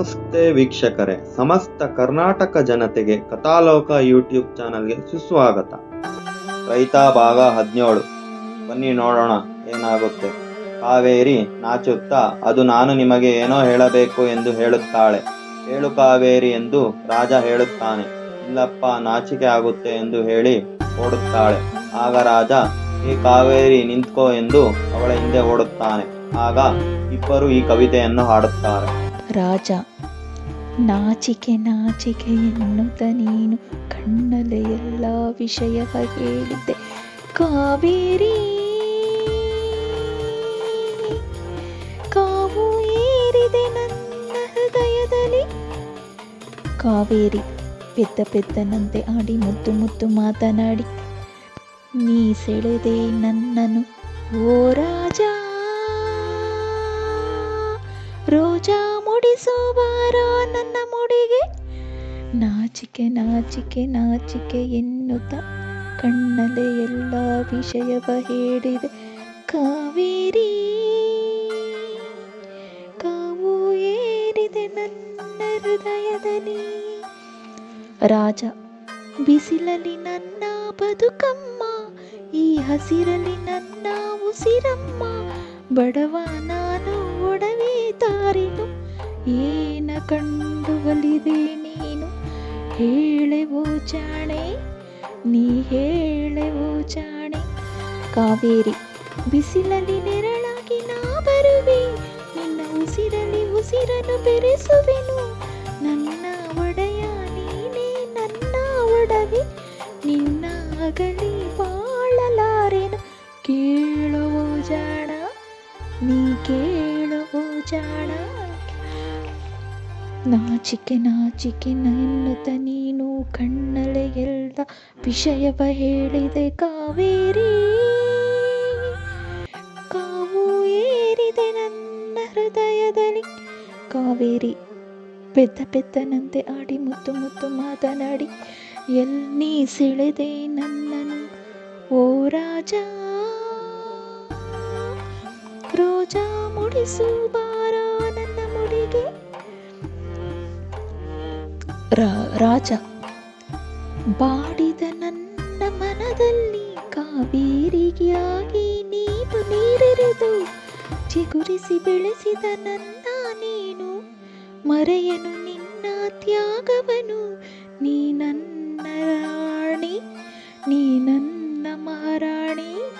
ನಮಸ್ತೆ ವೀಕ್ಷಕರೇ. ಸಮಸ್ತ ಕರ್ನಾಟಕ ಜನತೆಗೆ ಕಥಾಲೋಕ ಯೂಟ್ಯೂಬ್ ಚಾನಲ್ಗೆ ಸುಸ್ವಾಗತ. ರೈತ ಭಾಗ ಹದಿನೇಳು. ಬನ್ನಿ ನೋಡೋಣ, ಏನಾಗುತ್ತೆ. ಕಾವೇರಿ ನಾಚುತ್ತಾ, ಅದು ನಾನು ನಿಮಗೆ ಏನೋ ಹೇಳಬೇಕು ಎಂದು ಹೇಳುತ್ತಾಳೆ. ಹೇಳು ಕಾವೇರಿ ಎಂದು ರಾಜ ಹೇಳುತ್ತಾನೆ. ಇಲ್ಲಪ್ಪ, ನಾಚಿಕೆ ಆಗುತ್ತೆ ಎಂದು ಹೇಳಿ ಓಡುತ್ತಾಳೆ. ಆಗ ರಾಜ ಈ ಕಾವೇರಿ, ನಿಂತ್ಕೋ ಎಂದು ಅವಳ ಹಿಂದೆ ಓಡುತ್ತಾನೆ. ಆಗ ಇಬ್ಬರು ಈ ಕವಿತೆಯನ್ನು ಹಾಡುತ್ತಾರೆ. ರಾಜ ನಾಚಿಕೆ ನಾಚಿಕೆ ಎನ್ನುತ್ತ ನೀನು ಕಣ್ಣಲೆ ಎಲ್ಲ ವಿಷಯವ ಹೇಳಿದ್ದೆ. ಕಾವೇರಿ, ಕಾವು ಏರಿದೆ ನನ್ನ ಹೃದಯದಲ್ಲಿ. ಕಾವೇರಿ, ಪೆದ್ದ ಪೆದ್ದನಂತೆ ಆಡಿ ಮುದ್ದು ಮುದ್ದು ಮಾತನಾಡಿ, ನೀ ಸೆಳೆದೆ ನನ್ನನು ಓ ರಾಜ, ರೋಜಾ ಮುಡಿಸೋ ಬಾರ ನಾಚಿಕೆ ನಾಚಿಕೆ ನಾಚಿಕೆ ಎನ್ನುತ್ತ ಕಣ್ಣಲೆ ಎಲ್ಲ ವಿಷಯವ ಹೇಳಿದೆ. ಕಾವೇರಿ, ಕಾವು ಏರಿದೆ ನನ್ನ ಹೃದಯದಲ್ಲಿ. ರಾಜ, ಬಿಸಿಲಲ್ಲಿ ನನ್ನ ಬದುಕಮ್ಮ, ಈ ಹಸಿರಲ್ಲಿ ನನ್ನ ಉಸಿರಮ್ಮ. ಬಡವ, ನಾನು ಒಡವೆ ತಾರಿನು ಏನ ಕಂಡು ಒಲಿದೆ ನೀನು ಹೇಳೆವು ಜಾಣೆ, ನೀ ಹೇಳೆವು ಜಾಣೆ. ಕಾವೇರಿ, ಬಿಸಿಲಲ್ಲಿ ನೆರಳಾಗಿ ನಾ ಬರುವೆ, ನಿನ್ನ ಉಸಿರಲ್ಲಿ ಉಸಿರನ್ನು ಬೆರೆಸುವೆನು. ನನ್ನ ಒಡೆಯ ನೀನೇ ನನ್ನ ಒಡವೆ, ನಿನ್ನ ಅಗಲಿ ಬಾಳಲಾರೆನು. ಕೇಳುವು ಜಾಣ, ನೀ ಕೇಳುವು ನಾಚಿಕೆ ನಾಚಿಕೆ ಎನ್ನುತ್ತ ನೀನು ಕಣ್ಣಲೆ ಎಲ್ಲ ವಿಷಯವ ಹೇಳಿದೆ. ಕಾವೇರಿ, ಕಾವು ಏರಿದೆ ನನ್ನ ಹೃದಯದಲ್ಲಿ. ಕಾವೇರಿ ಪೆದ್ದ ಪೆದ್ದನಂತೆ ಆಡಿ ಮುತ್ತು ಮುತ್ತು ಮಾತನಾಡಿ, ಎಲ್ಲಿ ಸೆಳೆದೆ ನನ್ನನು ಓ ರಾಜ? ರೋಜಾ ಮುಡಿಸು ರಾಜ. ಬಾಡಿದ ನನ್ನ ಮನದಲ್ಲಿ ಕಾವೇರಿಯಾಗಿ ನೀನು ನೀರೆರೆದು ಚಿಗುರಿಸಿ ಬೆಳೆಸಿದ ನನ್ನ ನೀನು ಮರೆಯನು ನಿನ್ನ ತ್ಯಾಗವನು. ನೀ ನನ್ನ ರಾಣಿ, ನೀ ನನ್ನ ಮಹಾರಾಣಿ.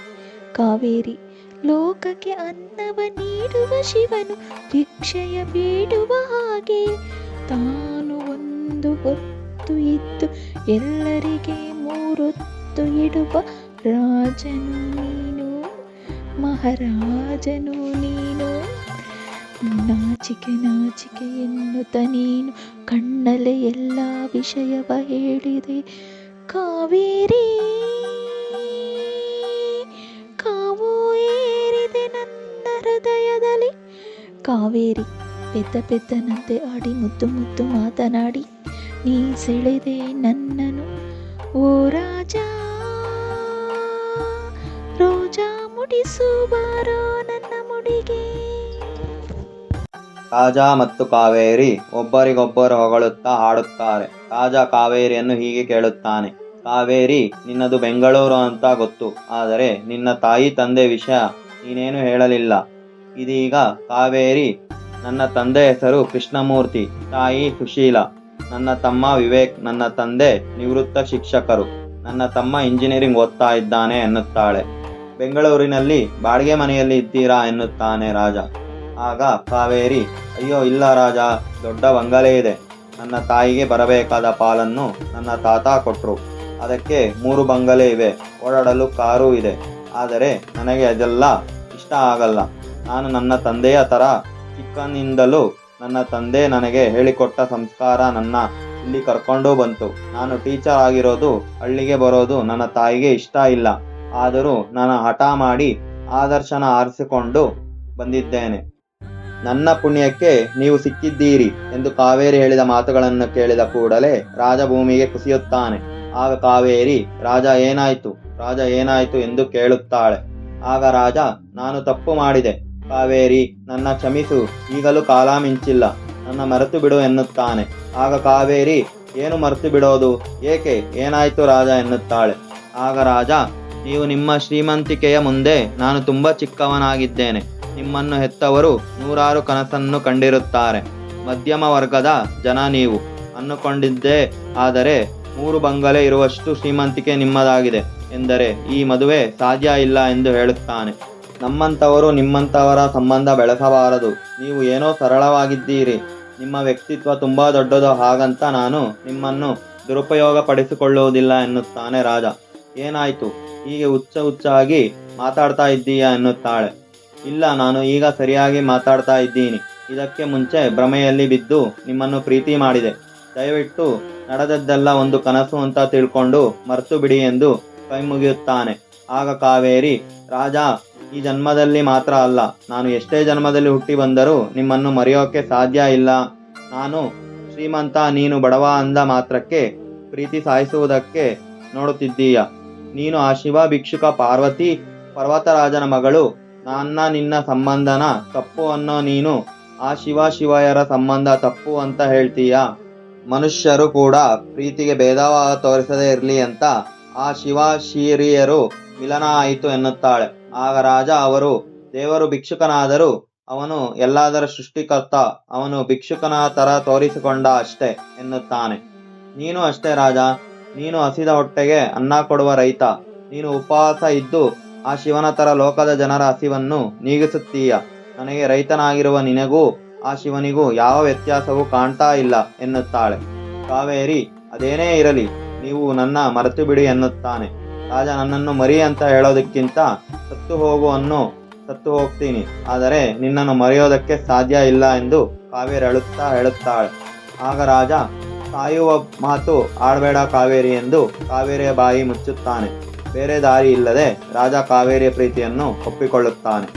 ಕಾವೇರಿ, ಲೋಕಕ್ಕೆ ಅನ್ನವ ನೀಡುವ ಶಿವನು, ಭಿಕ್ಷೆಯ ಬೀಡುವ ಹಾಗೆ ತಾನು ಒಂದು ಹೊತ್ತು ಇದ್ದು ಎಲ್ಲರಿಗೆ ಮೂರೊತ್ತು ಇಡುವ ರಾಜನು ನೀನು, ಮಹಾರಾಜನು ನೀನು. ನಾಚಿಕೆ ನಾಚಿಕೆ ಎನ್ನುತ್ತ ನೀನು. ಕಣ್ಣಲೆ ಎಲ್ಲ ವಿಷಯವ ಹೇಳಿದೆ. ಕಾವೇರಿ, ಕಾವು ಏರಿದೆ ನನ್ನ ಹೃದಯದಲ್ಲಿ. ಕಾವೇರಿ, ಪೆದ್ದ ಪೆದ್ದನಂತೆ ಆಡಿ ಮುದ್ದು ಮುದ್ದು ಮಾತನಾಡಿ. ನೀ ಸೆಳೆದೆ ನನ್ನನು. ಓ ರಾಜ, ರೋಜಾ ಮುಡಿಸು ಬಾರೋ ನನ್ನ ಮುಡಿಗೆ. ರಾಜ ಮತ್ತು ಕಾವೇರಿ ಒಬ್ಬರಿಗೊಬ್ಬರು ಹೊಗಳುತ್ತಾ ಹಾಡುತ್ತಾರೆ. ರಾಜ ಕಾವೇರಿಯನ್ನು ಹೀಗೆ ಕೇಳುತ್ತಾನೆ, ಕಾವೇರಿ, ನಿನ್ನದು ಬೆಂಗಳೂರು ಅಂತ ಗೊತ್ತು, ಆದರೆ ನಿನ್ನ ತಾಯಿ ತಂದೆ ವಿಷಯ ನೀನೇನು ಹೇಳಲಿಲ್ಲ. ಇದೀಗ ಕಾವೇರಿ ನನ್ನ ತಂದೆ ಹೆಸರು ಕೃಷ್ಣಮೂರ್ತಿ, ತಾಯಿ ಸುಶೀಲ. ನನ್ನ ತಮ್ಮ ವಿವೇಕ್, ನನ್ನ ತಂದೆ ನಿವೃತ್ತ ಶಿಕ್ಷಕರು. ನನ್ನ ತಮ್ಮ ಇಂಜಿನಿಯರಿಂಗ್ ಓದ್ತಾ ಇದ್ದಾನೆ ಎನ್ನುತ್ತಾಳೆ. ಬೆಂಗಳೂರಿನಲ್ಲಿ ಬಾಡಿಗೆ ಮನೆಯಲ್ಲಿ ಇದ್ದೀರಾ ಎನ್ನುತ್ತಾನೆ ರಾಜ. ಆಗ ಕಾವೇರಿ, ಅಯ್ಯೋ ಇಲ್ಲ ರಾಜ, ದೊಡ್ಡ ಬಂಗಲೆ ಇದೆ. ನನ್ನ ತಾಯಿಗೆ ಬರಬೇಕಾದ ಪಾಲನ್ನು ನನ್ನ ತಾತ ಕೊಟ್ಟರು ಅದಕ್ಕೆ ಮೂರು ಬಂಗಲೆ ಇವೆ, ಓಡಾಡಲು ಕಾರು ಇದೆ. ಆದರೆ ನನಗೆ ಅದೆಲ್ಲ ಇಷ್ಟ ಆಗಲ್ಲ. ನಾನು ನನ್ನ ತಂದೆಯ ಥರ ಚಿಕ್ಕನಿಂದಲೂ ನನ್ನ ತಂದೆ ನನಗೆ ಹೇಳಿಕೊಟ್ಟ ಸಂಸ್ಕಾರ ನನ್ನ ಇಲ್ಲಿ ಕರ್ಕೊಂಡು ಬಂತು. ನಾನು ಟೀಚರ್ ಆಗಿರೋದು, ಹಳ್ಳಿಗೆ ಬರೋದು ನನ್ನ ತಾಯಿಗೆ ಇಷ್ಟ ಇಲ್ಲ. ಆದರೂ ನಾನು ಹಠ ಮಾಡಿ ಆದರ್ಶನ ಆರಿಸಿಕೊಂಡು ಬಂದಿದ್ದೇನೆ. ನನ್ನ ಪುಣ್ಯಕ್ಕೆ ನೀವು ಸಿಕ್ಕಿದ್ದೀರಿ ಎಂದು ಕಾವೇರಿ ಹೇಳಿದ ಮಾತುಗಳನ್ನು ಕೇಳಿದ ಕೂಡಲೇ ರಾಜಭೂಮಿಗೆ ಕುಸಿಯುತ್ತಾನೆ. ಆಗ ಕಾವೇರಿ, ರಾಜ, ಏನಾಯ್ತು? ರಾಜ, ಏನಾಯ್ತು? ಎಂದು ಕೇಳುತ್ತಾಳೆ. ಆಗ ರಾಜ, ನಾನು ತಪ್ಪು ಮಾಡಿದೆ. ಕಾವೇರಿ, ನನ್ನ ಕ್ಷಮಿಸು, ಈಗಲೂ ಕಾಲ ಮಿಂಚಿಲ್ಲ ನನ್ನ ಮರೆತು ಬಿಡು ಎನ್ನುತ್ತಾನೆ. ಆಗ ಕಾವೇರಿ, ಏನು ಮರೆತು ಬಿಡೋದು? ಏಕೆ? ಏನಾಯ್ತು ರಾಜ ಎನ್ನುತ್ತಾಳೆ. ಆಗ ರಾಜ, ನೀವು ನಿಮ್ಮ ಶ್ರೀಮಂತಿಕೆಯ ಮುಂದೆ ನಾನು ತುಂಬ ಚಿಕ್ಕವನಾಗಿದ್ದೇನೆ. ನಿಮ್ಮನ್ನು ಹೆತ್ತವರು ನೂರಾರು ಕನಸನ್ನು ಕಂಡಿರುತ್ತಾರೆ. ಮಧ್ಯಮ ವರ್ಗದ ಜನ ನೀವು. ಅನ್ನುಕೊಂಡಿದ್ದೆ ಆದರೆ ಮೂರು ಬಂಗಲೆ ಇರುವಷ್ಟು ಶ್ರೀಮಂತಿಕೆ ನಿಮ್ಮದಾಗಿದೆ ಎಂದರೆ ಈ ಮದುವೆ ಸಾಧ್ಯ ಇಲ್ಲ ಎಂದು ಹೇಳುತ್ತಾನೆ. ನಮ್ಮಂಥವರು ನಿಮ್ಮಂಥವರ ಸಂಬಂಧ ಬೆಳೆಸಬಾರದು. ನೀವು ಏನೋ ಸರಳವಾಗಿದ್ದೀರಿ. ನಿಮ್ಮ ವ್ಯಕ್ತಿತ್ವ ತುಂಬ ದೊಡ್ಡದು. ಹಾಗಂತ ನಾನು ನಿಮ್ಮನ್ನು ದುರುಪಯೋಗ ಪಡಿಸಿಕೊಳ್ಳುವುದಿಲ್ಲ ಎನ್ನುತ್ತಾನೆ ರಾಜ. ಏನಾಯಿತು? ಹೀಗೆ ಹುಚ್ಚ ಹುಚ್ಚಾಗಿ ಮಾತಾಡ್ತಾ ಇದ್ದೀಯಾ ಎನ್ನುತ್ತಾಳೆ. ಇಲ್ಲ, ನಾನು ಈಗ ಸರಿಯಾಗಿ ಮಾತಾಡ್ತಾ ಇದ್ದೀನಿ. ಇದಕ್ಕೆ ಮುಂಚೆ ಭ್ರಮೆಯಲ್ಲಿ ಬಿದ್ದು ನಿಮ್ಮನ್ನು ಪ್ರೀತಿ ಮಾಡಿದೆ. ದಯವಿಟ್ಟು ನಡೆದದ್ದೆಲ್ಲ ಒಂದು ಕನಸು ಅಂತ ತಿಳ್ಕೊಂಡು ಮರೆತು ಬಿಡಿ ಎಂದು ಕೈ ಮುಗಿಯುತ್ತಾನೆ ಆಗ ಕಾವೇರಿ, ರಾಜ ಈ ಜನ್ಮದಲ್ಲಿ ಮಾತ್ರ ಅಲ್ಲ, ನಾನು ಎಷ್ಟೇ ಜನ್ಮದಲ್ಲಿ ಹುಟ್ಟಿ ಬಂದರೂ ನಿಮ್ಮನ್ನು ಮರೆಯೋಕೆ ಸಾಧ್ಯ ಇಲ್ಲ. ನಾನು ಶ್ರೀಮಂತ, ನೀನು ಬಡವ ಅಂದ ಮಾತ್ರಕ್ಕೆ ಪ್ರೀತಿ ಸಾಯಿಸುವುದಕ್ಕೆ ನೋಡುತ್ತಿದ್ದೀಯ. ನೀನು ಆ ಶಿವ, ಭಿಕ್ಷುಕ, ಪಾರ್ವತಿ, ಪರ್ವತರಾಜನ ಮಗಳು, ನನ್ನ, ನಿನ್ನ ಸಂಬಂಧನ ತಪ್ಪು ಅನ್ನೋ ನೀನು, ಆ ಶಿವ ಶಿವಯರ ಸಂಬಂಧ ತಪ್ಪು ಅಂತ ಹೇಳ್ತೀಯ. ಮನುಷ್ಯರು ಕೂಡ ಪ್ರೀತಿಗೆ ಭೇದಭಾವ ತೋರಿಸದೇ ಇರಲಿ ಅಂತ ಆ ಶಿವ, ಶಿರಿಯರು ಮಿಲನ ಆಯಿತು ಎನ್ನುತ್ತಾಳೆ. ಆಗ ರಾಜ ಅವರು, ದೇವರು ಭಿಕ್ಷುಕನಾದರೂ ಅವನು ಎಲ್ಲಾದರ ಸೃಷ್ಟಿಕರ್ತ, ಅವನು ಭಿಕ್ಷುಕನ ತರ ತೋರಿಸಿಕೊಂಡ ಅಷ್ಟೇ ಎನ್ನುತ್ತಾನೆ. ನೀನು ಅಷ್ಟೇ ರಾಜ, ನೀನು ಹಸಿದ ಹೊಟ್ಟೆಗೆ ಅನ್ನ ಕೊಡುವ ರೈತ, ನೀನು ಉಪವಾಸ ಇದ್ದು ಆ ಶಿವನ ತರ ಲೋಕದ ಜನರ ಹಸಿವನ್ನು ನೀಗಿಸುತ್ತೀಯ. ನನಗೆ ರೈತನಾಗಿರುವ ನಿನಗೂ ಆ ಶಿವನಿಗೂ ಯಾವ ವ್ಯತ್ಯಾಸವೂ ಕಾಣ್ತಾ ಇಲ್ಲ ಎನ್ನುತ್ತಾಳೆ. ಕಾವೇರಿ, ಅದೇನೇ ಇರಲಿ, ನೀವು ನನ್ನ ಮರೆತು ಬಿಡಿ ಎನ್ನುತ್ತಾನೆ. ರಾಜ ನನ್ನನ್ನು ಮರಿ ಅಂತ ಹೇಳೋದಕ್ಕಿಂತ ಸತ್ತು ಹೋಗು ಅನ್ನು ಸತ್ತು ಹೋಗ್ತೀನಿ ಆದರೆ ನಿನ್ನನ್ನು ಮರೆಯೋದಕ್ಕೆ ಸಾಧ್ಯ ಇಲ್ಲ ಎಂದು ಕಾವೇರಿ ಅಳುತ್ತಾ ಹೇಳುತ್ತಾಳೆ. ಆಗ ರಾಜ, ಸಾಯುವ ಮಾತು ಆಡಬೇಡ ಕಾವೇರಿ ಎಂದು ಕಾವೇರಿಯ ಬಾಯಿ ಮುಚ್ಚುತ್ತಾನೆ. ಬೇರೆ ದಾರಿ ಇಲ್ಲದೆ ರಾಜ ಕಾವೇರಿಯ ಪ್ರೀತಿಯನ್ನು ಒಪ್ಪಿಕೊಳ್ಳುತ್ತಾನೆ.